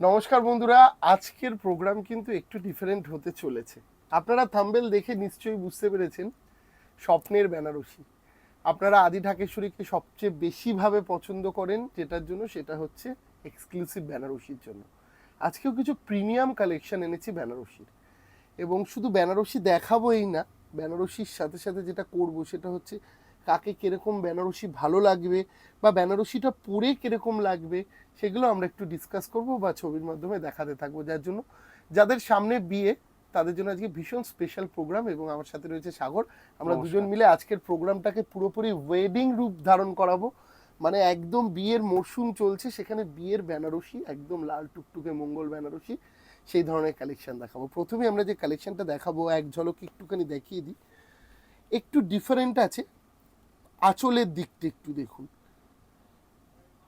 নমস্কার বন্ধুরা, আজকের প্রোগ্রাম কিন্তু একটু ডিফারেন্ট হতে চলেছে। আপনারা থাম্বেল দেখে নিশ্চয়ই বুঝতে পেরেছেন, স্বপ্নের বেনারসি। আপনারা আদি ঢাকেশ্বরীকে সবচেয়ে বেশিভাবে পছন্দ করেন, যেটার জন্য সেটা হচ্ছে এক্সক্লুসিভ বেনারসির জন্য। আজকেও কিছু প্রিমিয়াম কালেকশন এনেছি বেনারসির। এবং শুধু বেনারসি দেখাবোই না, বেনারসির সাথে সাথে যেটা করব সেটা হচ্ছে কাকে কীরকম বেনারসি ভালো লাগবে বা বেনারসিটা পরে কীরকম লাগবে সেগুলো আমরা একটু ডিসকাস করব বা ছবির মাধ্যমে দেখাতে থাকব যার জন্য যাদের সামনে বিয়ে তাদের জন্য আজকে ভীষণ স্পেশাল প্রোগ্রাম এবং আমার সাথে রয়েছে সাগর। আমরা দুজন মিলে আজকের প্রোগ্রামটাকে পুরোপুরি ওয়েডিং রূপ ধারণ করাবো। মানে একদম বিয়ের মরশুম চলছে সেখানে বিয়ের বেনারসি একদম লাল টুকটুকে মঙ্গল বেনারসি সেই ধরনের কালেকশন দেখাবো। প্রথমে আমরা যে কালেকশনটা দেখাবো এক ঝলক একটুখানি দেখিয়ে দিই। একটু ডিফারেন্ট আছে আঁচলের দিকটা একটু দেখুন।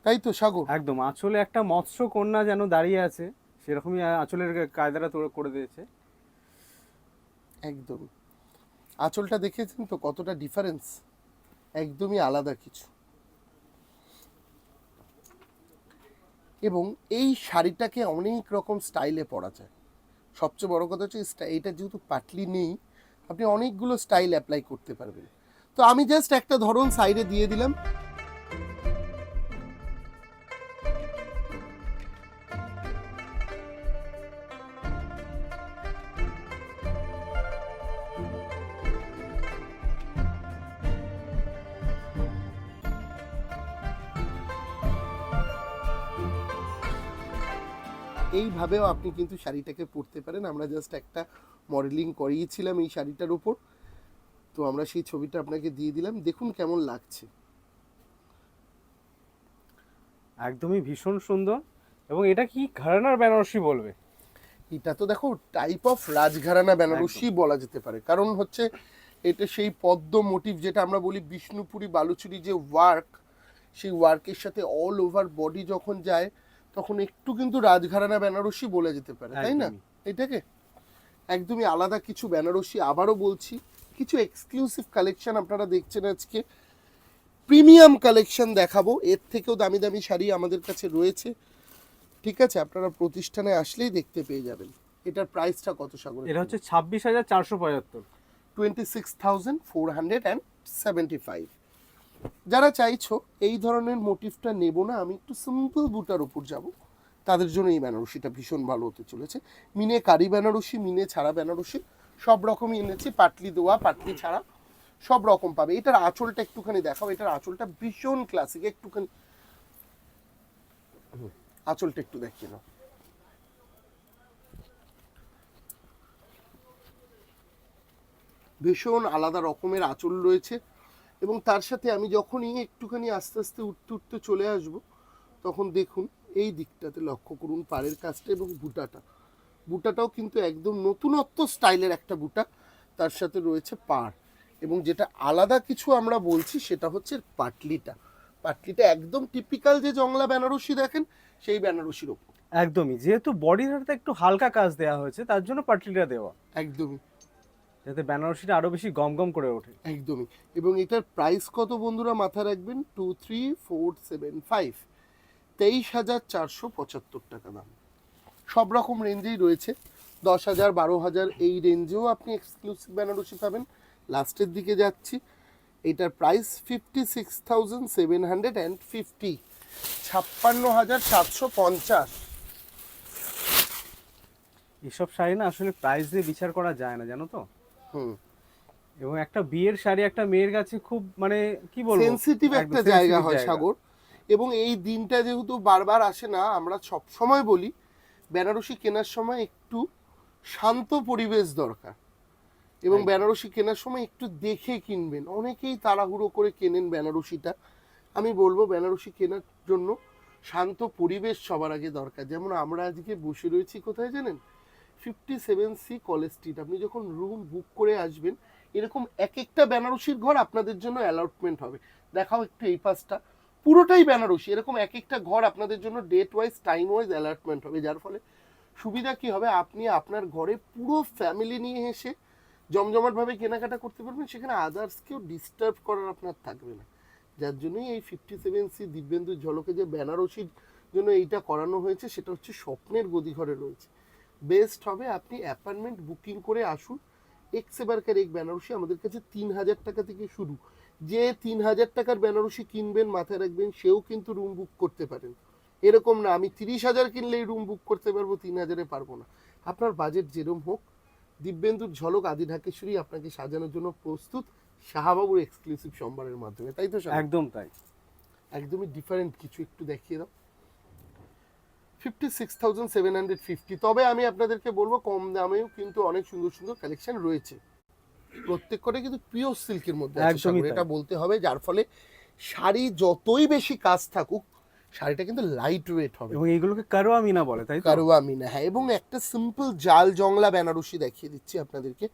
তাই তো সাগর? একদম আঁচলে একটা মৎস্য কন্যা যেন দাঁড়িয়ে আছে সেরকমই আঁচলের কায়দাটা করে দিয়েছে। একদম। আঁচলটা দেখেছেন তো কতটা ডিফারেন্স একদমই আলাদা কিছু। এবং এই শাড়িটাকে অনেক রকম স্টাইলে পরা যায়। সবচেয়ে বড় কথা হচ্ছে এটা যেহেতু পাটলি নেই আপনি অনেকগুলো স্টাইল অ্যাপ্লাই করতে পারবেন। তো আমি জাস্ট একটা ধরন সাইডে দিয়ে দিলাম। এইভাবেও আপনি কিন্তু শাড়িটাকে পরতে পারেন। আমরা জাস্ট একটা মডেলিং করিয়েছিলাম এই শাড়িটার উপর। তো আমরা সেই ছবিটা আপনাকে দিয়ে দিলাম। দেখুন কেমন লাগছে। একদমই ভীষণ সুন্দর এবং এটা কি ঘরানার বেনারসি বলবে? এটা তো দেখো টাইপ অফ রাজঘরানা বেনারসি বলা যেতে পারে। কারণ হচ্ছে এটা সেই পদ্ম মোটিভ যেটা আমরা বলি বিষ্ণুপুরি বালুচুরি যে ওয়ার্ক সেই ওয়ার্কের সাথে অল ওভার বডি যখন যায় তখন একটু কিন্তু রাজঘরানা বেনারসি বলে যেতে পারে তাই না? এটাকে একদমই আলাদা কিছু বেনারসি আবারও বলছি কিছু এক্সক্লুসিভ কালেকশন আপনারা দেখছেন আজকে। প্রিমিয়াম কালেকশন দেখাবো এর থেকেও দামি দামি শাড়ি আমাদের কাছে রয়েছে। ঠিক আছে আপনারা প্রতিষ্ঠানে আসলেই দেখতে পেয়ে যাবেন। এটার প্রাইসটা কত সাগর? এটা হচ্ছে ছাব্বিশ হাজার চারশো পঁচাত্তর। Twenty six thousand four hundred and seventy five যারা চাইছো এই ধরনের মোটিভটা নেব না, আমি একটু সিম্পল বুটার উপর যাব। তাদের জন্য এই বেনারসিটা ভীষণ ভালো হতে চলেছে। মিনে কারি বেনারসি, মিনে ছাড়া বেনারসি, সব রকমই এনেছি, পাটলি দেওয়া পাটলি ছাড়া সব রকম পাবে। এটার আঁচলটা একটুখানি দেখাও, এটার আঁচলটা ভীষণ ক্লাসিক একটুখানি আঁচলটা একটু দেখিয়ে নাও। ভীষণ আলাদা রকমের আঁচল রয়েছে। এবং তার সাথে আমি যখনই একটুখানি আস্তে আস্তে উঠতে উঠতে চলে আসব তখন দেখুন এই দিকটাতে লক্ষ্য করুন পাড়ের কাজটা এবং বুটাটা বুটাটাও কিন্তু একদম নতুনত্ব স্টাইলের একটা বুটা তার সাথে রয়েছে পাড়। এবং যেটা আলাদা কিছু আমরা বলছি সেটা হচ্ছে পাটলিটা। পাটলিটা একদম টিপিক্যাল যে জংলা বেনারসি দেখেন সেই বেনারসির ওপর। একদমই। যেহেতু বডির হাতে একটু হালকা কাজ দেওয়া হয়েছে তার জন্য পাটলিটা দেওয়া। একদমই। যাতে বেনারসিটা আরও বেশি গম গম করে ওঠে। একদমই। এবং এটার প্রাইস কত বন্ধুরা মাথা রাখবেন? Two three four seven five তেইশ হাজার চারশো পঁচাত্তর টাকা দাম। সব রকম রেঞ্জেই রয়েছে। দশ হাজার বারো হাজার এই রেঞ্জেও আপনি এক্সক্লুসিভ বেনারসি পাবেন। লাস্টের দিকে যাচ্ছি। এটার price fifty six thousand seven hundred and fifty ছাপ্পান্ন হাজার সাতশো পঞ্চাশ। এসব শাড়ি না আসলে প্রাইস দিয়ে বিচার করা যায় না জানো তো? এবং একটা বিয়ের শাড়ি একটা মেয়ের কাছে খুব মানে কি বলব? সেন্সিটিভ একটা জায়গা হয় সাগর। এবং এই দিনটা যেহেতু বারবার আসে না আমরা সব সময় বলি বেনারসি কেনার সময় একটু শান্ত পরিবেশ দরকার। এবং বেনারসি কেনার সময় একটু দেখে কিনবেন। অনেকেই তাড়াহুড়ো করে কেনেন বেনারসিটা। আমি বলব বেনারসি কেনার জন্য শান্ত পরিবেশ সবার আগে দরকার। যেমন আমরা আজকে বসে রয়েছি কোথায় জানেন? Fifty seven C college street আপনি যখন রুম বুক করে আসবেন, এরকম এক একটা বেনারসির ঘর আপনাদের জন্য অ্যালটমেন্ট হবে। দেখাও একটু এই পাশটা। পুরোটাই বেনারসি, এরকম এক একটা ঘর আপনাদের জন্য date wise time wise allotment হবে। যার ফলে সুবিধা কি হবে? আপনি আপনার ঘরে পুরো ফ্যামিলি নিয়ে এসে জমজমাটভাবে কেনাকাটা করতে পারবেন। সেখানে আদার্সকেও ডিস্টার্ব করার আপনার থাকবে না। যার জন্যই এই ফিফটি সেভেন সি দিব্যেন্দু ঝলকে যে বেনারসির জন্য এইটা করানো হয়েছে, সেটা হচ্ছে স্বপ্নের গদিঘরে রয়েছে। বেস্ট হবে আপনি অ্যাপার্টমেন্ট বুকিং করে আসুন। এক্স এবারকার এক বেনারসি আমাদের কাছে তিন হাজার টাকা থেকে শুরু। যে তিন হাজার টাকার বেনারসি কিনবেন মাথায় রাখবেন সেও কিন্তু রুম বুক করতে পারেন। এরকম না আমি তিরিশ হাজার কিনলেই রুম বুক করতে পারব তিন হাজারে পারব না। আপনার বাজেট যেরম হোক দিব্যেন্দুর ঝলক আদি ঢাকেশ্বরী আপনাকে সাজানোর জন্য প্রস্তুত। শাহবাবুর এক্সক্লুসিভ সম্বারের মাধ্যমে তাই তো একদম তাই। একদমই ডিফারেন্ট কিছু একটু দেখিয়ে দাও। Fifty six thousand seven hundred fifty তবে আমি আপনাদেরকে বলব কম দামেও কিন্তু অনেক সুন্দর সুন্দর কালেকশন রয়েছে। প্রত্যেক করে কিন্তু পিওর সিল্কের মধ্যে এটা বলতে হবে যার ফলে শাড়ি যতই বেশি কাজ থাকুক শাড়িটা কিন্তু লাইট ওয়েট হবে। এবং এইগুলোকে কারোয়া মিনা বলে তাই কারুয়া মিনা হ্যাঁ। এবং একটা সিম্পল জাল জংলা বেনারসি দেখিয়ে দিচ্ছি আপনাদেরকে।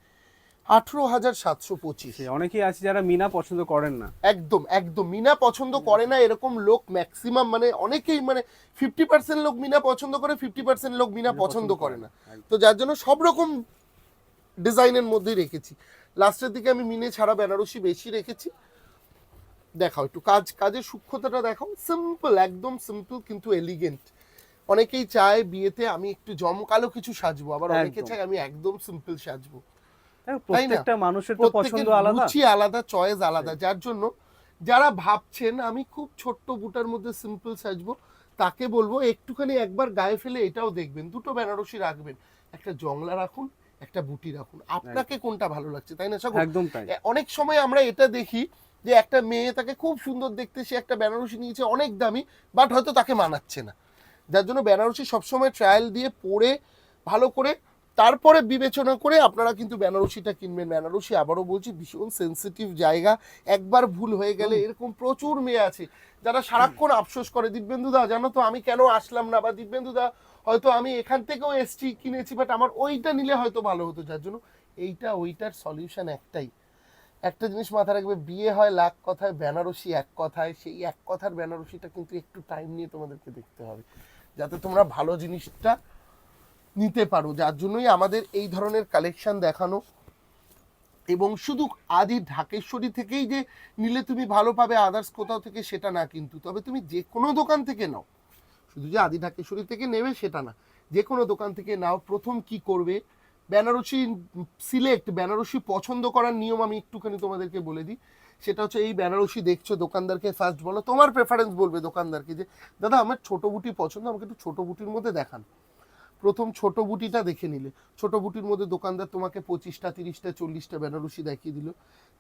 আঠেরো হাজার সাতশো পঁচিশ। অনেকেই আছে যারা মিনা পছন্দ করেন না। একদম একদম। মিনা পছন্দ করে না এরকম লোক ম্যাক্সিমাম মানে অনেকেই মানে ফিফটি পার্সেন্ট লোক মিনা পছন্দ করে ফিফটি পার্সেন্ট লোক মিনা পছন্দ করে না। তো যার জন্য সব রকম ডিজাইনের মধ্যেই রেখেছি। লাস্টের দিকে আমি মিনে ছাড়া বেনারসি বেশি রেখেছি। দেখাও একটু কাজ কাজের সূক্ষ্মতাটা দেখাও। সিম্পল একদম সিম্পল কিন্তু এলিগেন্ট অনেকেই চায় বিয়েতে আমি একটু জমকালো কিছু সাজবো আবার অনেকে চায় আমি একদম সিম্পল সাজবো। প্রত্যেকটা মানুষের তো পছন্দ আলাদা। রুচি আলাদা চয়েস আলাদা। যার জন্য যারা ভাবছেন আমি খুব ছোট্ট বুটার মধ্যে সিম্পল সাজবো তাকে বলব একটুখানি একবার গায়ে ফেলে এটাও দেখবেন। দুটো বেনারসি রাখবেন। একটা জংলা রাখুন একটা বুটি রাখুন। আপনাকে কোনটা ভালো লাগছে তাই না সাগর? একদম তাই। অনেক সময় আমরা এটা দেখি যে একটা মেয়ে তাকে খুব সুন্দর দেখতে সে একটা বেনারসি নিয়েছে অনেক দামি বাট হয়তো তাকে মানাচ্ছে না। যার জন্য বেনারসি সবসময় ট্রায়াল দিয়ে পরে ভালো করে তারপরে বিবেচনা করে আপনারা কিন্তু বেনারসিটা কিনবেন। বেনারসি আবারও বলছি ভীষণ সেন্সিটিভ জায়গা। একবার ভুল হয়ে গেলে এরকম প্রচুর মেয়ে আছে যারা সারাক্ষণ আফসোস করে দিব্যেন্দু দা জানো তো আমি কেন আসলাম না? বা দিব্যেন্দু দা হয়তো আমি এখান থেকেও এসছি কিনেছি বাট আমার ওইটা নিলে হয়তো ভালো হতো। যার জন্য এইটা ওইটার সলিউশন একটাই। একটা জিনিস মাথায় রাখবে বিয়ে হয় লাখ কথায় বেনারসি এক কথায় সেই এক কথার বেনারসিটা কিন্তু একটু টাইম নিয়ে তোমাদেরকে দেখতে হবে। যাতে তোমরা ভালো জিনিসটা নিতে পারো, যার জন্যই আমাদের এই ধরনের কালেকশন দেখানো। এবং শুধু আদি ঢাকেশ্বরী থেকেই যে নিলে তুমি ভালো পাবে আদার্স কোথাও থেকে সেটা না কিন্তু। তবে তুমি যে কোনো দোকান থেকে নাও। শুধু যে আদি ঢাকেশ্বরী থেকে নেবে সেটা না। যে কোনো দোকান থেকে নাও, প্রথম কি করবে? বেনারসি সিলেক্ট বেনারসি পছন্দ করার নিয়ম আমি একটুখানি তোমাদেরকে বলে দিই। সেটা হচ্ছে এই বেনারসি দেখছ, দোকানদারকে ফার্স্ট বলো, তোমার প্রেফারেন্স বলবে দোকানদারকে যে, দাদা, আমার ছোটো বুটি পছন্দ, আমাকে একটু ছোটো বুটির মধ্যে দেখান। প্রথম ছোট বুটিটা দেখে নিলে। ছোট বুটির মধ্যে দোকানদার তোমাকে পঁচিশটা, তিরিশটা, চল্লিশটা বেনারসি দেখিয়ে দিল।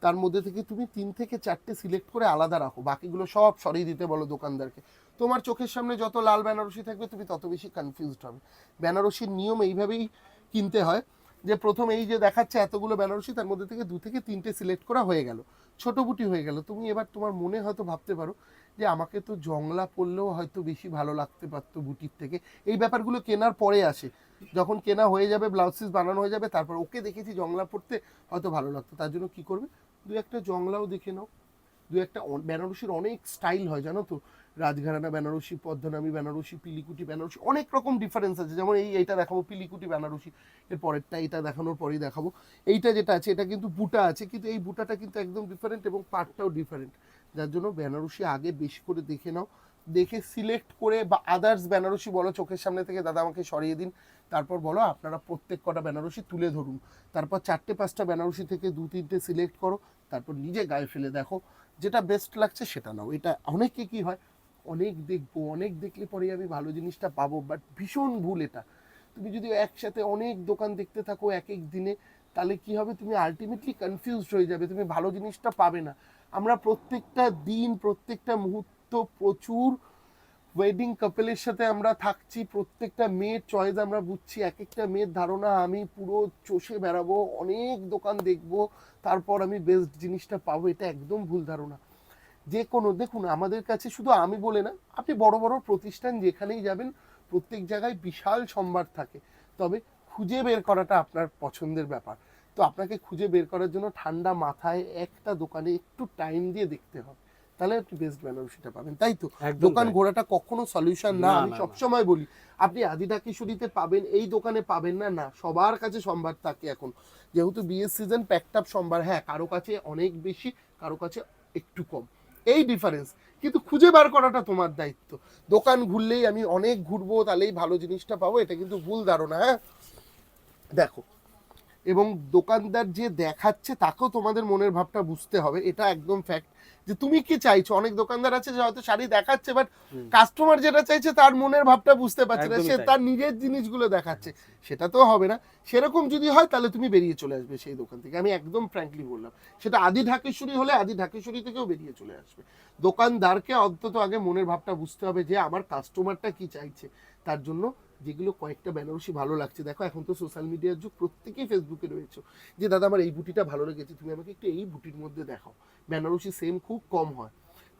তার মধ্যে থেকে তুমি তিন থেকে চারটে সিলেক্ট করে আলাদা রাখো। বাকিগুলো সব সরিয়ে দিতে বলো দোকানদারকে। তোমার চোখের সামনে যত লাল বেনারসি থাকবে, তুমি তত বেশি কনফিউজড হবে। বেনারসির নিয়ম এইভাবেই কিনতে হয় যে, প্রথম এই যে দেখাচ্ছে এতগুলো বেনারসি, তার মধ্যে থেকে দু থেকে তিনটে সিলেক্ট করা হয়ে গেল। ছোট বুটি হয়ে গেল। তুমি এবার তোমার মনে হয়তো ভাবতে পারো যে আমাকে তো জংলা পরলেও হয়তো বেশি ভালো লাগতে পারতো বুটির থেকে। এই ব্যাপারগুলো কেনার পরে আসে। যখন কেনা হয়ে যাবে ব্লাউজ পিস বানানো হয়ে যাবে, তারপর ওকে দেখেছি জংলা পরতে হয়তো ভালো লাগতো। তার জন্য কি করবে? দু একটা জংলাও দেখে নাও। দু একটা বেনারসির অনেক স্টাইল হয়, জানো তো? রাজঘরানা বেনারসি, পদ্মনামী বেনারসি, পিলিকুটি বেনারসি, অনেক রকম ডিফারেন্স আছে। যেমন এই, এইটা দেখাবো, পিলিকুটি বেনারসি। এর পরেরটা এটা দেখানোর পরেই দেখাবো। এইটা যেটা আছে, এটা কিন্তু বুটা আছে, কিন্তু এই বুটাটা কিন্তু একদম ডিফারেন্ট এবং পার্টটাও ডিফারেন্ট যার জন্য বেনারসি আগে বেশি করে দেখে নাও। দেখে সিলেক্ট করে বা আদার্স বেনারসি বলো, চোখের সামনে থেকে দাদা আমাকে সরিয়ে দিন। তারপর বলো, আপনারা প্রত্যেক কটা বেনারসি তুলে ধরুন। তারপর চারটে, পাঁচটা বেনারসি থেকে দু, তিনটে সিলেক্ট করো। তারপর নিজে গায়ে ফেলে দেখো। যেটা বেস্ট লাগছে সেটা নাও। এটা অনেকে কি হয়, অনেক দেখব, অনেক দেখলে পরেই আমি ভালো জিনিসটা পাবো বাট ভীষণ ভুল এটা। তুমি যদি একসাথে অনেক দোকান দেখতে থাকো এক এক দিনে, তাহলে কি হবে? তুমি আলটিমেটলি কনফিউজড হয়ে যাবে। তুমি ভালো জিনিসটা পাবে না। আমরা প্রত্যেকটা দিন, প্রত্যেকটা মুহূর্ত প্রচুর ওয়েডিং কাপেলের সাথে আমরা থাকছি, প্রত্যেকটা মেয়ের চয়েস আমরা বুঝছি এক একটা মেয়ের ধারণা, আমি পুরো চষে বেড়াবো, অনেক দোকান দেখব, তারপর আমি বেস্ট জিনিসটা পাবো, এটা একদম ভুল ধারণা। যে কোনো, দেখুন, আমাদের কাছে শুধু আমি বলে না, আপনি বড় বড় প্রতিষ্ঠান যেখানেই যাবেন, প্রত্যেক জায়গায় বিশাল সম্ভার থাকে। তবে খুঁজে বের করাটা আপনার পছন্দের ব্যাপার। তো আপনাকে খুঁজে বের করার জন্য ঠান্ডা মাথায় একটা দোকানে একটু টাইম দিয়ে দেখতে হবে। তাহলে আপনি বেস্ট বেনারসিটা পাবেন তাই তো? দোকান ঘোরাটা কখনো সলিউশন না আমি। সবসময় বলি আপনি আদিদা কিশোরীতে পাবেন এই দোকানে পাবেন না না সবার কাছে সম্ভার থাকে এখন। যেহেতু বিয়ের সিজন প্যাকড আপ সম্ভার হ্যাঁ কারও কাছে অনেক বেশি কারও কাছে একটু কম। এই ডিফারেন্স কিন্তু খুঁজে বার করাটা তোমার দায়িত্ব। দোকান ঘুরলেই আমি অনেক ঘুরবো তাহলেই ভালো জিনিসটা পাবো এটা কিন্তু ভুল ধারণা হ্যাঁ? দেখো এবং দোকানদার যে দেখাচ্ছে তাকেও তোমাদের মনের ভাবটা বুঝতে হবে। এটা একদম ফ্যাক্ট যে তুমি কি চাইছো? অনেক দোকানদার আছে যে হয়তো শাড়ি দেখাচ্ছে বাট কাস্টমার যেটা চাইছে তার মনের ভাবটা বুঝতে পারছে না। সে। তার নিজের জিনিসগুলো দেখাচ্ছে। সেটা তো হবে না। সেরকম যদি হয় তাহলে তুমি বেরিয়ে চলে আসবে সেই দোকান থেকে। আমি একদম ফ্র্যাঙ্কলি বললাম। সেটা আদি ঢাকেশ্বরী হলে আদি ঢাকেশ্বরী থেকেও বেরিয়ে চলে আসবে। দোকানদারকে অন্তত আগে মনের ভাবটা বুঝতে হবে যে আমার কাস্টমারটা কি চাইছে তার জন্য যেগুলো কয়েকটা বেনারসি ভালো লাগছে। দেখো, এখন তো সোশ্যাল মিডিয়ার যুগ, প্রত্যেকেই ফেসবুকে রয়েছে। যে, দাদা, আমার এই বুটিটা ভালো লেগেছে, তুমি আমাকে একটু এই বুটির মধ্যে দেখাও। বেনারসি সেম খুব কম হয়।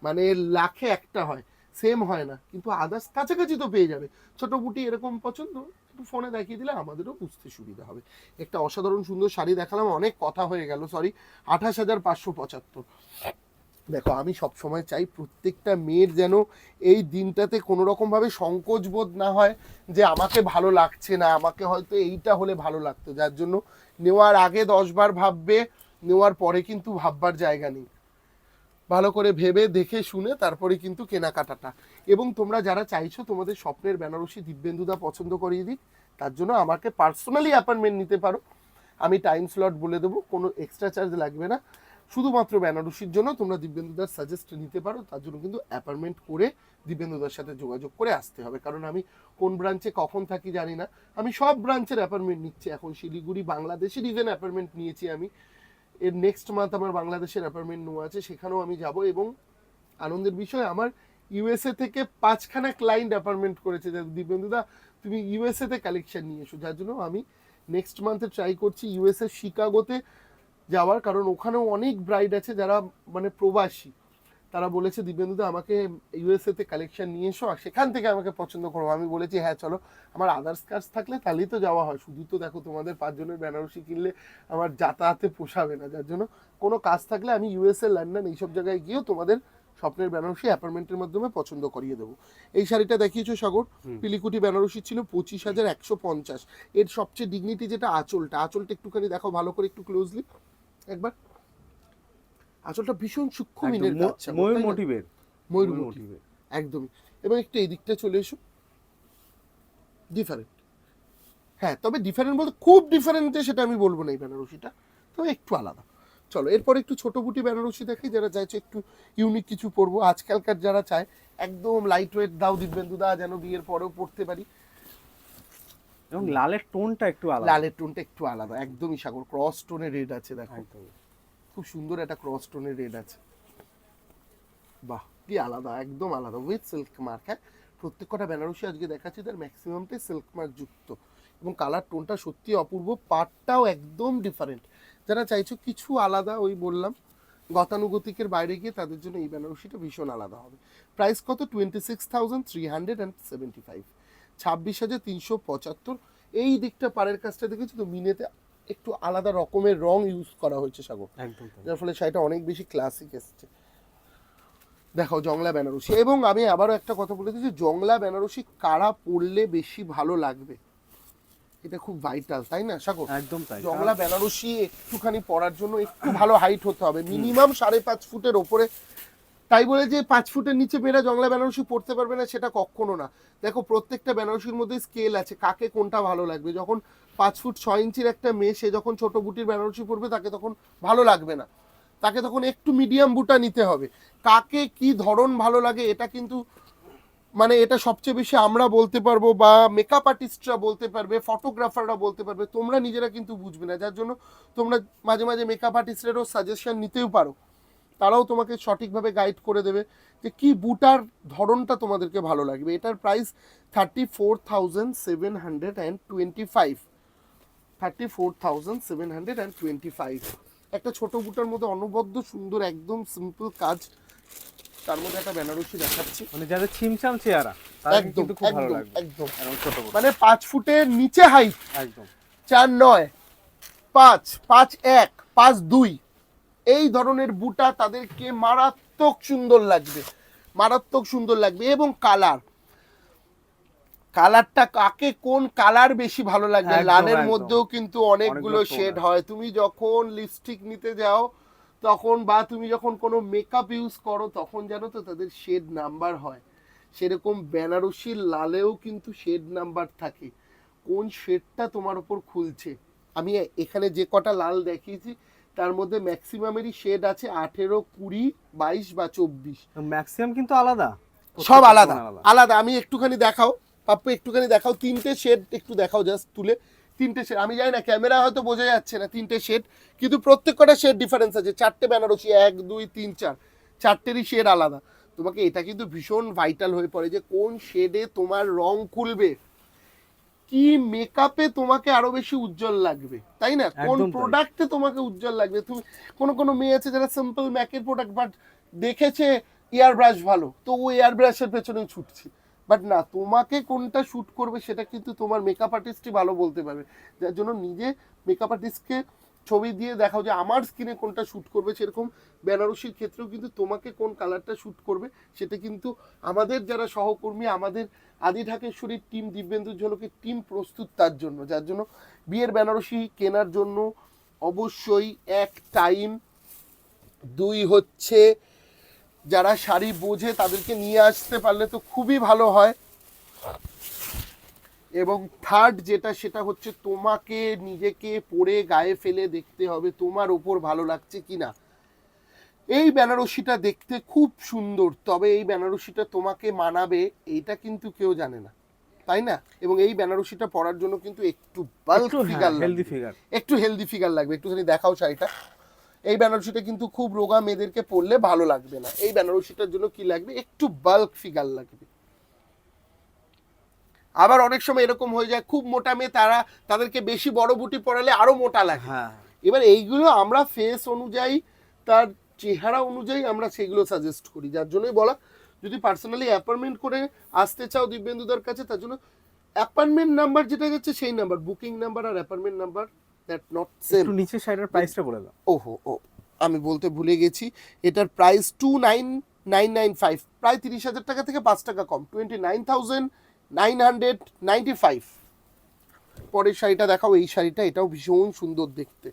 মানে লাখে একটা হয়। সেম হয় না, কিন্তু আদার্স কাছাকাছি তো পেয়ে যাবে। ছোট বুটি এরকম পছন্দ একটু ফোনে দেখিয়ে দিলে আমাদেরও বুঝতে সুবিধা হবে। একটা অসাধারণ সুন্দর শাড়ি দেখালাম, অনেক কথা হয়ে গেল সরি আঠাশ হাজার পাঁচশো পঁচাত্তর। দেখো, আমি সব সময় চাই প্রত্যেকটা মেয়ের যেন এই দিনটাতে কোনো রকম ভাবে সংকোচ বোধ না হয় যে আমাকে ভালো লাগছে না, আমাকে হয়তো এইটা হলে ভালো লাগতো। যার জন্য নেওয়ার আগে দশবার ভাববে, নেওয়ার পরে কিন্তু ভাববার জায়গা নেই। ভালো করে ভেবে, দেখে, শুনে তারপরে কিন্তু কেনাকাটাটা। এবং তোমরা যারা চাইছো তোমাদের স্বপ্নের বেনারসি দিব্যেন্দুদা পছন্দ করিয়ে দিক, তার জন্য আমাকে পার্সোনালি অ্যাপয়েন্টমেন্ট নিতে পারো। আমি টাইম স্লট বলে দেবো, কোনো এক্সট্রা চার্জ লাগবে না। শুধুমাত্র বেনারসির জন্য তোমরা দিব্যেন্দু দিব্যেন্দুদার সাজেস্ট নিতে পারো, তার জন্য কিন্তু অ্যাপয়েন্টমেন্ট করে দিব্যেন্দুদার সাথে যোগাযোগ করে আসতে হবে। কারণ আমি কোন ব্রাঞ্চে কখন থাকি জানি না। আমি সব ব্রাঞ্চের অ্যাপয়েন্টমেন্ট নিচ্ছি। এখন শিলিগুড়ি বাংলাদেশের ইভেন অ্যাপয়েন্টমেন্ট নিয়েছি আমি। এর নেক্সট মান্থ আমার বাংলাদেশের অ্যাপয়েন্টমেন্ট নেওয়া আছে, সেখানেও আমি যাব এবং আনন্দের বিষয়, আমার ইউএসএ থেকে পাঁচখানা ক্লায়েন্ট অ্যাপয়েন্টমেন্ট করেছে। দিব্যেন্দুদা, তুমি ইউএসএতে কালেকশন নিয়ে এসো। যার জন্য আমি নেক্সট মান্থে ট্রাই করছি। ইউএসএ শিকাগোতে যাওয়ার কারণ ওখানেও অনেক ব্রাইড আছে যারা মানে প্রবাসী। তারা বলেছে দিব্যেন্দুদা আমাকে ইউএসএ তে কালেকশন নিয়ে এসো আর সেখান থেকে আমাকে পছন্দ করো। আমি বলেছি হ্যাঁ চলো। আমার আদার্স কাজ থাকলে তাহলেই তো যাওয়া হয়। শুধু তো দেখো তোমাদের পাঁচজনের বেনারসি কিনলে আমার যাতায়াতে পোষাবে না। যার জন্য কোনো কাজ থাকলে আমি ইউএসএ লন্ডন এইসব জায়গায় গিয়েও তোমাদের স্বপ্নের বেনারসি অ্যাপার্টমেন্টের মাধ্যমে পছন্দ করিয়ে দেবো। এই শাড়িটা দেখিয়েছো সাগর? পিলিকুটি বেনারসি ছিল পঁচিশ হাজার একশো পঞ্চাশ। এর সবচেয়ে ডিগনিটি যেটা আঁচলটা আঁচলটা একটুখানি দেখো ভালো করে একটু ক্লোজলি একবার। আঁচলটা ভীষণ সূক্ষ্ম মিনের ময়ূর মোটিভের ময়ূর মোটিভের একদমই। এবং একটু এই দিকটা চলে এসো। ডিফারেন্ট হ্যাঁ তবে ডিফারেন্ট বলতে খুব ডিফারেন্ট সেটা আমি বলব না এই বেনারসিটা। তবে একটু আলাদা। চলো এরপর একটু ছোট বুটি বেনারসি দেখি যারা চাইছে একটু ইউনিক কিছু পরবো। আজকালকার যারা চায় একদম লাইট ওয়েট দাও দিব্যেন্দু দা যেন বিয়ের পরেও পড়তে পারি। এবং লালের টোনটা একটু আলাদা। লালের টোনটা একটু আলাদা একদমই সাগর। ক্রস টোনের রেড আছে দেখো। খুব সুন্দর একটা ক্রস টোনের রেড আছে। বাহ কি আলাদা একদম আলাদা উইথ সিল্ক মার্ক হ্যাঁ? প্রত্যেক কটা বেনারসি আজকে দেখাচ্ছি তার ম্যাক্সিমামটাই সিল্ক মার্ক যুক্ত। এবং কালার টোনটা সত্যি অপূর্ব পাটটাও একদম ডিফারেন্ট যারা চাইছো কিছু আলাদা ওই বললাম গতানুগতিকের বাইরে গিয়ে তাদের জন্য এই বেনারসিটা ভীষণ আলাদা হবে। প্রাইস কত? Twenty six thousand three hundred and seventy five ছাব্বিশ হাজার তিনশো পঁচাত্তর। এই দিকটা পাড়ের কাজটা দেখেছি তো? মিনেতে একটু আলাদা রকমের রং ইউজ করা হয়েছে সাগর। একদম যার ফলে শাড়িটা অনেক বেশি ক্লাসিক এসছে। দেখো জংলা বেনারসি। এবং আমি আবারও একটা কথা বলেছি যে জংলা বেনারসি কারা পরলে বেশি ভালো লাগবে। এটা খুব ভাইটাল তাই না সাগর? একদম তাই। জংলা বেনারসি একটুখানি পরার জন্য একটু ভালো হাইট হতে হবে। মিনিমাম সাড়ে পাঁচ ফুটের ওপরে তাই বলে যে পাঁচ ফুটের নিচে মেয়েরা জংলা বেনারসি পড়তে পারবে না, সেটা কখনো না। দেখো, প্রত্যেকটা বেনারসির মধ্যে স্কেল আছে, কাকে কোনটা ভালো লাগবে। যখন পাঁচ ফুট ছয় ইঞ্চির একটা মেয়ে, সে যখন ছোট বুটির বেনারসি পড়বে তাকে তখন ভালো লাগবে না। তাকে তখন একটু মিডিয়াম বুটা নিতে হবে। কাকে কি ধরন ভালো লাগে, এটা কিন্তু মানে এটা সবচেয়ে বেশি আমরা বলতে পারব বা মেকআপ আর্টিস্টরা বলতে পারবে ফটোগ্রাফাররা বলতে পারবে। তোমরা নিজেরা কিন্তু বুঝবে না। যার জন্য তোমরা মাঝে মাঝে মেকআপ আর্টিস্টেরও সাজেশন নিতেও পারো। তারাও তোমাকে সঠিকভাবে গাইড করে দেবে যে কি বুটার ধরনটা তোমাদেরকে ভালো লাগবে। এটার price thirty four thousand seven hundred and twenty five thirty four thousand seven hundred and twenty five একটা ছোট বুটার মধ্যে অনবদ্য সুন্দর একদম সিম্পল কাজ। তার মধ্যে একটা বেনারসি দেখাচ্ছি। মানে যাদের ছিমছাম চেহারা একদম ভালো একদম লাগবে। একদম। মানে পাঁচ ফুটের নিচে হাইট একদম। চার নয় পাঁচ পাঁচ এক পাঁচ দুই। এই ধরনের বুটা তাদেরকে মারাত্মক সুন্দর লাগবে। মারাত্মক সুন্দর লাগবে এবং কালার। কালারটা কাকে কোন কালার বেশি ভালো লাগবে? লালের মধ্যেও কিন্তু অনেকগুলো শেড হয়। তুমি যখন লিপস্টিক নিতে যাও তখন বা তুমি যখন কোনো মেকআপ ইউজ করো তখন জানো তো তাদের শেড নাম্বার হয়। সেরকম বেনারসির লালেও কিন্তু শেড নাম্বার থাকে। কোন শেডটা তোমার ওপর খুলছে? আমি এখানে যে কটা লাল দেখিয়েছি তার মধ্যে ম্যাক্সিমামেরই শেড আছে আঠেরো কুড়ি বাইশ বা চব্বিশ। ম্যাক্সিমাম কিন্তু আলাদা। সব আলাদা। আলাদা। আমি একটুখানি দেখাও। পাপ্পু একটুখানি দেখাও। তিনটে শেড একটু দেখাও জাস্ট তুলে। তিনটে শেড। আমি জানি না ক্যামেরা হয়তো বোঝা যাচ্ছে না। তিনটে শেড। কিন্তু প্রত্যেক কটা শেড ডিফারেন্স আছে। চারটে বেনারসি এক দুই তিন চার। চারটেরই শেড আলাদা। তোমাকে এটা কিন্তু ভীষণ ভাইটাল হয়ে পড়ে যে কোন শেডে তোমার রং খুলবে। কি মেকআপে তোমাকে আরও বেশি উজ্জ্বল লাগবে? তাই না? কোন প্রোডাক্টে তোমাকে উজ্জ্বল লাগবে? তুমি কোন কোন মেয়ে আছে যারা সিম্পল ম্যাকের প্রোডাক্ট বাট দেখেছে এয়ার ব্রাশ ভালো তো ও এয়ার ব্রাশের পেছনে ছুটছে। বাট না তোমাকে কোনটা শ্যুট করবে সেটা কিন্তু তোমার মেকআপ আর্টিস্টই ভালো বলতে পারবে। যার জন্য নিজে মেকআপ আর্টিস্টকে ছবি দিয়ে দেখাও যে আমার স্কিনে কোনটা শ্যুট করবে, সেরকম বেনারসির ক্ষেত্রেও কিন্তু তোমাকে কোন কালারটা শ্যুট করবে, সেটা কিন্তু আমাদের যারা সহকর্মী, আমাদের আদি ঢাকেশ্বরীর টিম দিব্যেন্দু ঝলকের টিম প্রস্তুত তার জন্য। যার জন্য বিয়ের বেনারসি কেনার জন্য অবশ্যই এক টাইম দুই হচ্ছে যারা শাড়ি বোঝে তাদেরকে নিয়ে আসতে পারলে তো খুবই ভালো হয়। এবং থার্ড যেটা সেটা হচ্ছে তোমাকে নিজেকে পরে গায়ে ফেলে দেখতে হবে তোমার ওপর ভালো লাগছে কিনা। এই বেনারসিটা দেখতে খুব সুন্দর তবে এই বেনারসিটা তোমাকে মানাবে এইটা কিন্তু কেউ জানে না তাই না? এবং এই বেনারসিটা পরার জন্য কিন্তু একটু বাল্ক একটু ফিগার হেলদি ফিগার একটু হেলদি ফিগার লাগবে একটুখানি দেখাও শাড়িটা। এই বেনারসিটা কিন্তু খুব রোগা মেয়েদেরকে পরলে ভালো লাগবে না। এই বেনারসিটার জন্য কি লাগবে? একটু বাল্ক ফিগার লাগবে। আবার অনেক সময় এরকম হয়ে যায় খুব মোটা মেয়ে তারা তাদেরকে বেশি বড় বুটি পরালে আরও মোটা লাগে। হ্যাঁ। এবার এইগুলো আমরা ফেস অনুযায়ী তার চেহারা অনুযায়ী আমরা সেগুলো সাজেস্ট করি। যার জন্যই বলা যদি পার্সোনালি অ্যাপয়েন্টমেন্ট করে আসতে চাও দিব্যেন্দুদার কাছে তার জন্য অ্যাপয়েন্টমেন্ট নাম্বার যেটা যাচ্ছে সেই number booking number R appointment number that not same একটু নিচে সাইডের প্রাইসটা বলে দাও। ওহো ও আমি বলতে ভুলে গেছি এটার price two nine nine nine five প্রায় তিরিশ হাজার টাকা থেকে পাঁচ টাকা কম twenty nine thousand nine hundred ninety five. পরের শাড়িটা দেখাও, এই শাড়িটা, এটাও ভীষণ সুন্দর দেখতে।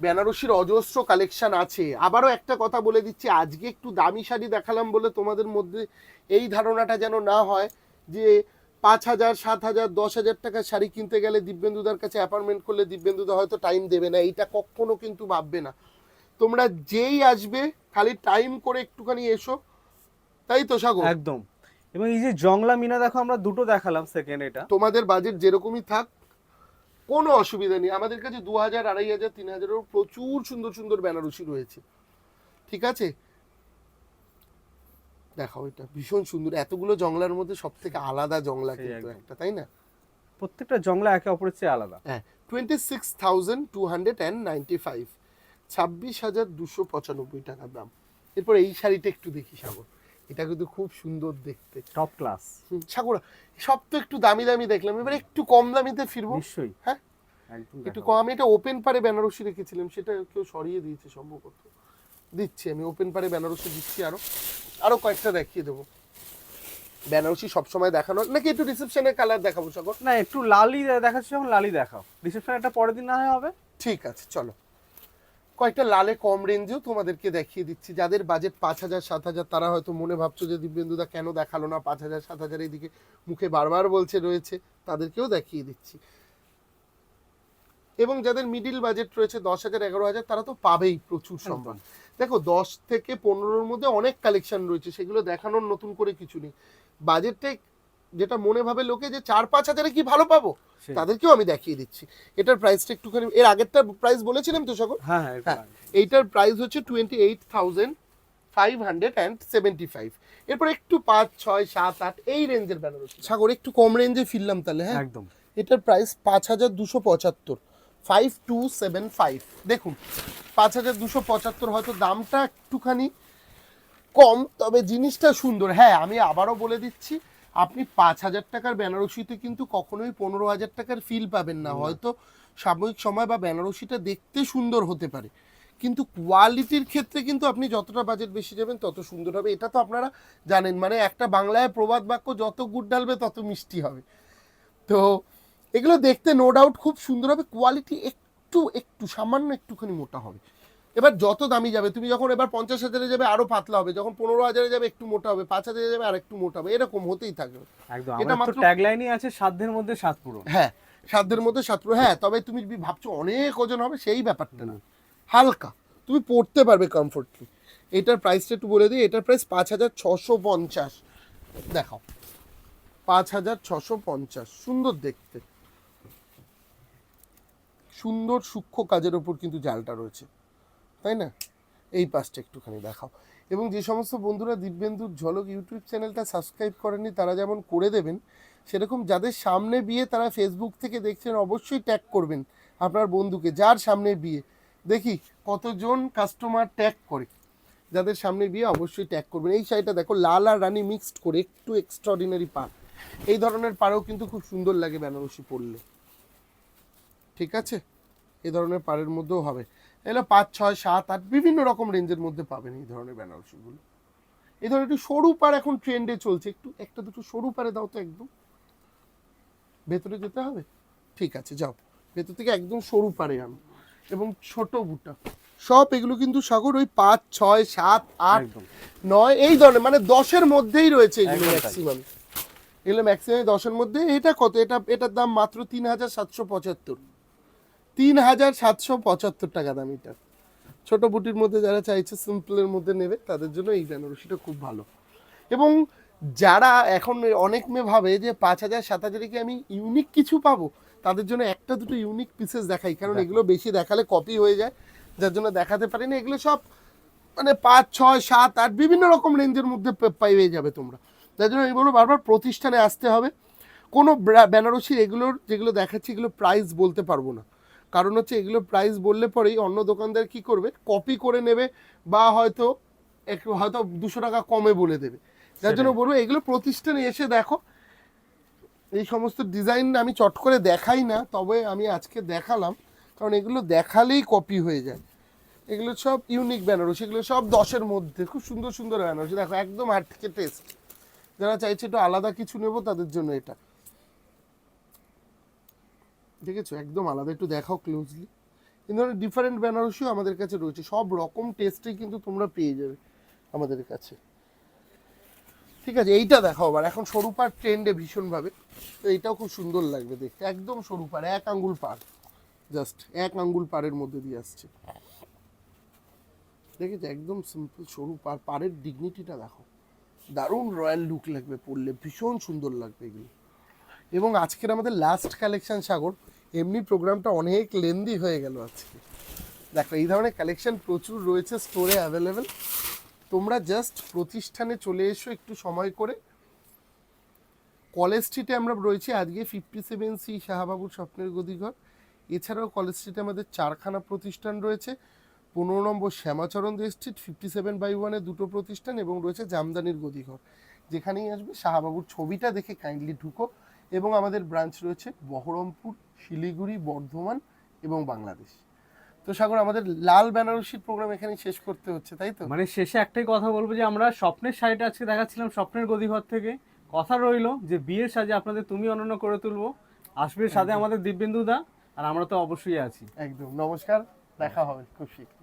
বেনারসির অজস্র কালেকশন আছে। আবারও একটা কথা বলে দিচ্ছি, আজকে একটু দামি শাড়ি দেখালাম বলে তোমাদের মধ্যে এই ধারণাটা যেন না হয়, যে পাঁচ হাজার, সাত হাজার, দশ হাজার টাকার শাড়ি কিনতে গেলে দিব্যেন্দুদার কাছে অ্যাপার্টমেন্ট করলে দিব্যেন্দুদা হয়তো টাইম দেবে না। এইটা কখনো কিন্তু ভাববে না। তোমরা যেই আসবে, খালি টাইম করে একটুখানি এসো। তাই তো, সাগর? একদম। এবং এই যে জংলা মিনা দেখো আমরা দুটো দেখালাম সেকেন্ড এটা। তোমাদের বাজেট যেরকমই থাক কোনো অসুবিধা নেই। আমাদের কাছে দু হাজার আড়াই হাজার তিন হাজারেরও প্রচুর সুন্দর সুন্দর বেনারসি রয়েছে। ঠিক আছে? দেখাও এটা ভীষণ সুন্দর। এতগুলো জংলার মধ্যে সব থেকে আলাদা জংলা কিন্তু একটা তাই না? প্রত্যেকটা জংলা একে অপরের চেয়ে আলাদা। হ্যাঁ twenty six thousand two hundred and ninety five ছাব্বিশ হাজার দুশো পঁচানব্বই টাকা দাম। এরপর এই শাড়িটা একটু দেখি সাগর। এটা কিন্তু খুব সুন্দর দেখতে। টপ ক্লাস সাগর সব তো একটু দামি দামি দেখলাম। এবার একটু কম দামিতে ফিরবো। নিশ্চয়ই। হ্যাঁ? একটু কম আমি এটা ওপেন পারে বেনারসি রেখেছিলাম সেটা কেউ সরিয়ে দিয়েছে সম্ভবত। দিচ্ছি আমি ওপেন পারে বেনারসি দিচ্ছি আরও। আরও কয়েকটা দেখিয়ে দেবো। বেনারসি সবসময় দেখানো নাকি একটু রিসেপশনের কালার দেখাবো সাগর? না একটু লালি দেখাচ্ছি যখন লালি দেখাও। রিসেপশন একটা পরের দিন না হয় হবে? ঠিক আছে চলো। কয়েকটা লালে কম রেঞ্জেও তোমাদেরকে দেখিয়ে দিচ্ছি। যাদের বাজেট পাঁচ হাজার সাত হাজার তারা হয়তো মনে ভাবছ যে দিব্যেন্দুদা কেন দেখাল না? পাঁচ হাজার সাত হাজার এইদিকে মুখে বারবার বলছে রয়েছে তাদেরকেও দেখিয়ে দিচ্ছি। এবং যাদের মিডিল বাজেট রয়েছে দশ হাজার এগারো হাজার তারা তো পাবেই প্রচুর সম্মান। দেখো দশ থেকে পনেরোর মধ্যে অনেক কালেকশন রয়েছে সেগুলো দেখানোর নতুন করে কিছু নেই। বাজেটটা যেটা মনে ভাবে লোকে যে চার পাঁচ হাজারে কি ভালো পাবো তাদেরকেও আমি দেখিয়ে দিচ্ছি। এটার প্রাইসটা একটুখানি এর আগেরটা প্রাইস বলেছিলাম তো সকল হ্যাঁ হ্যাঁ হ্যাঁ। এইটার প্রাইস হচ্ছে twenty eight thousand five hundred and seventy five এরপর একটু পাঁচ ছয় সাত আট এই রেঞ্জের বেনারসি। সাগর একটু কম রেঞ্জে ফিরলাম তাহলে হ্যাঁ? একদম। এটার প্রাইস পাঁচ হাজার দুশো পঁচাত্তর ফাইভ টু সেভেন ফাইভ দেখুন পাঁচ হাজার দুশো পঁচাত্তর হয়তো দামটা একটুখানি কম তবে জিনিসটা সুন্দর। হ্যাঁ আমি আবারও বলে দিচ্ছি আপনি পাঁচ হাজার টাকার বেনারসিতে কিন্তু কখনোই পনেরো হাজার টাকার ফিল পাবেন না। হয়তো সাময়িক সময় বা বেনারসিটা দেখতে সুন্দর হতে পারে। কিন্তু কোয়ালিটির ক্ষেত্রে কিন্তু আপনি যতটা বাজেট বেশি যাবেন তত সুন্দর হবে। এটা তো আপনারা জানেন। মানে একটা বাংলায় প্রবাদ বাক্য যত গুড় ঢালবে তত মিষ্টি হবে। তো এগুলো দেখতে নো ডাউট খুব সুন্দর হবে। কোয়ালিটি একটু একটু সামান্য একটুখানি মোটা হবে। এবার যত দামি যাবে তুমি যখন এবার পঞ্চাশ হাজারে যাবে আরও পাতলা হবে। যখন পনেরো হাজারে যাবে একটু মোটা হবে। পাঁচ হাজারে যাবে আর একটু মোটা হবে। এরকম হতেই থাকবে। একদম এটা মাত্র- ট্যাগলাইনই আছে সাধ্যের মধ্যে সাত পূরণ। হ্যাঁ সাধ্যের মধ্যে সাতপুর হ্যাঁ তবে তুমি ভাবছ অনেক ওজন হবে সেই ব্যাপারটা না। হালকা। তুমি পড়তে পারবে কমফোর্টলি এটার প্রাইসটা একটু বলে দিই। এটার প্রাইস পাঁচ হাজার ছশো পঞ্চাশ। দেখাও। পাঁচ হাজার ছশো পঞ্চাশ। সুন্দর দেখতে। সুন্দর সূক্ষ্ম কাজের ওপর কিন্তু জালটা রয়েছে। তাই না? এই পাশটা একটুখানি দেখাও। এবং যে সমস্ত বন্ধুরা দিব্যেন্দুর ঝলক ইউটিউব চ্যানেলটা সাবস্ক্রাইব করেননি, তারা যেমন করে দেবেন, সেরকম যাদের সামনে বিয়ে তারা ফেসবুক থেকে দেখছেন, অবশ্যই ট্যাগ করবেন আপনার বন্ধুকে, যার সামনে বিয়ে। দেখি কতজন কাস্টমার ট্যাগ করে। যাদের সামনে বিয়ে অবশ্যই ট্যাগ করবেন। এই শাড়িটা দেখো, লাল আর রানী মিক্সড করে, একটু এক্সট্রাঅর্ডিনারি পা এই ধরনের পাড়েও কিন্তু খুব সুন্দর লাগে বেনারসি পরলে। ঠিক আছে? এই ধরনের পাড়ের মধ্যেও হবে। এগুলো পাঁচ ছয় সাত আট বিভিন্ন রকম রেঞ্জের মধ্যে পাবেন এই ধরনের বেনারসিগুলো এই ধরনের একটু সরু পাড় এখন ট্রেন্ডে চলছে। একটু একটা দুটো সরু পাড়ে দাও তো একদম। ভেতরে যেতে হবে? ঠিক আছে যাও। ভেতর থেকে একদম সরু পারে আনো। এবং ছোট বুটা। সব এগুলো কিন্তু সাগর ওই পাঁচ ছয় সাত আট নয় এই ধরনের মানে দশের মধ্যেই রয়েছে এগুলো ম্যাক্সিমাম এগুলো ম্যাক্সিমাম দশের মধ্যে এটা কত? এটা এটার দাম মাত্র তিন হাজার সাতশো পঁচাত্তর। তিন হাজার সাতশো পঁচাত্তর টাকা দাম এটা। ছোট বুটির মধ্যে যারা চাইছে সিম্পলের মধ্যে নেবে তাদের জন্য এই বেনারসিটা খুব ভালো। এবং যারা এখন অনেক মেয়ে ভাবে যে পাঁচ হাজার সাত হাজারে কি আমি ইউনিক কিছু পাবো? তাদের জন্য একটা দুটো ইউনিক পিসেস দেখাই কারণ এগুলো বেশি দেখালে কপি হয়ে যায়। যার জন্য দেখাতে পারি না এগুলো সব মানে পাঁচ ছয় সাত আট বিভিন্ন রকম রেঞ্জের মধ্যে পে- পেয়ে যাবে তোমরা। যার জন্য আমি বলব বারবার প্রতিষ্ঠানে আসতে হবে। কোনো বেনারসির এগুলোর যেগুলো দেখাচ্ছি এগুলো প্রাইস বলতে পারব না। কারণ হচ্ছে এগুলো প্রাইস বললে পরেই অন্য দোকানদার কি করবে? কপি করে নেবে বা হয়তো একটু হয়তো দুশো টাকা কমে বলে দেবে। যার জন্য বলব এগুলো প্রতিষ্ঠানে এসে দেখো এই সমস্ত ডিজাইন আমি চট করে দেখাই না তবে আমি আজকে দেখালাম। কারণ এগুলো দেখালেই কপি হয়ে যায়। এগুলো সব ইউনিক বেনারসি এগুলো সব দশের মধ্যে খুব সুন্দর সুন্দর বেনারসি দেখো একদম হাট থেকে টেস্ট যারা চাইছে একটু আলাদা কিছু নেব তাদের জন্য এটা। দেখেছ? একদম আলাদা। একটু দেখাও ক্লোজলি এই ধরনের ডিফারেন্ট বেনারসিও আমাদের কাছে রয়েছে। সব রকম টেস্টেই কিন্তু তোমরা পেয়ে যাবে আমাদের কাছে। ঠিক আছে, এইটা দেখাও আবার। এখন সরু পাড় ট্রেন্ডে ভীষণভাবে। তো এইটাও খুব সুন্দর লাগবে দেখতে। একদম সরু পাড় এক আঙ্গুল পাড় জাস্ট এক আঙ্গুল পাড়ের মধ্যে দিয়ে আসছে। দেখেছ? একদম সিম্পল সরু পাড় পাড়ের ডিগনিটিটা দেখো। দারুণ রয়্যাল লুক লাগবে পরলে। ভীষণ সুন্দর লাগবে এগুলো। এবং আজকের আমাদের লাস্ট কালেকশন সাগর। এমনি প্রোগ্রামটা অনেক লেন্দি হয়ে গেল আজকে। দেখো, এই ধরনের কালেকশন প্রচুর রয়েছে স্টোরে অ্যাভেলেবেল তোমরা জাস্ট প্রতিষ্ঠানে চলে এসো একটু সময় করে। কলেজ স্ট্রিটে আমরা রয়েছি, আজকে ফিফটি সেভেন সি শাহবাবুর স্বপ্নের গদিঘর। এছাড়াও কলেজ স্ট্রিটে আমাদের চারখানা প্রতিষ্ঠান রয়েছে। পনেরো নম্বর Shyamacharan De street fifty seven by ওয়ানে দুটো প্রতিষ্ঠান এবং রয়েছে জামদানির গদিঘর। যেখানেই আসবে, শাহবাবুর ছবিটা দেখে কাইন্ডলি ঢুকো। এবং আমাদের ব্রাঞ্চ রয়েছে বহরমপুর শিলিগুড়ি বর্ধমান এবং বাংলাদেশ। তো সাগর আমাদের লাল বেনারসির প্রোগ্রাম এখানে শেষ করতে হচ্ছে তাই তো? মানে শেষে একটাই কথা বলব যে আমরা স্বপ্নের শাড়িটা আজকে দেখাচ্ছিলাম স্বপ্নের গদিঘর থেকে। কথা রইল যে বিয়ের সাজে আপনাদের তুমি অনন্য করে তুলবো। আসবে সাথে আমাদের দিব্যেন্দু দা আর আমরা তো অবশ্যই আছি। একদম। নমস্কার দেখা হবে। খুব শীঘ্র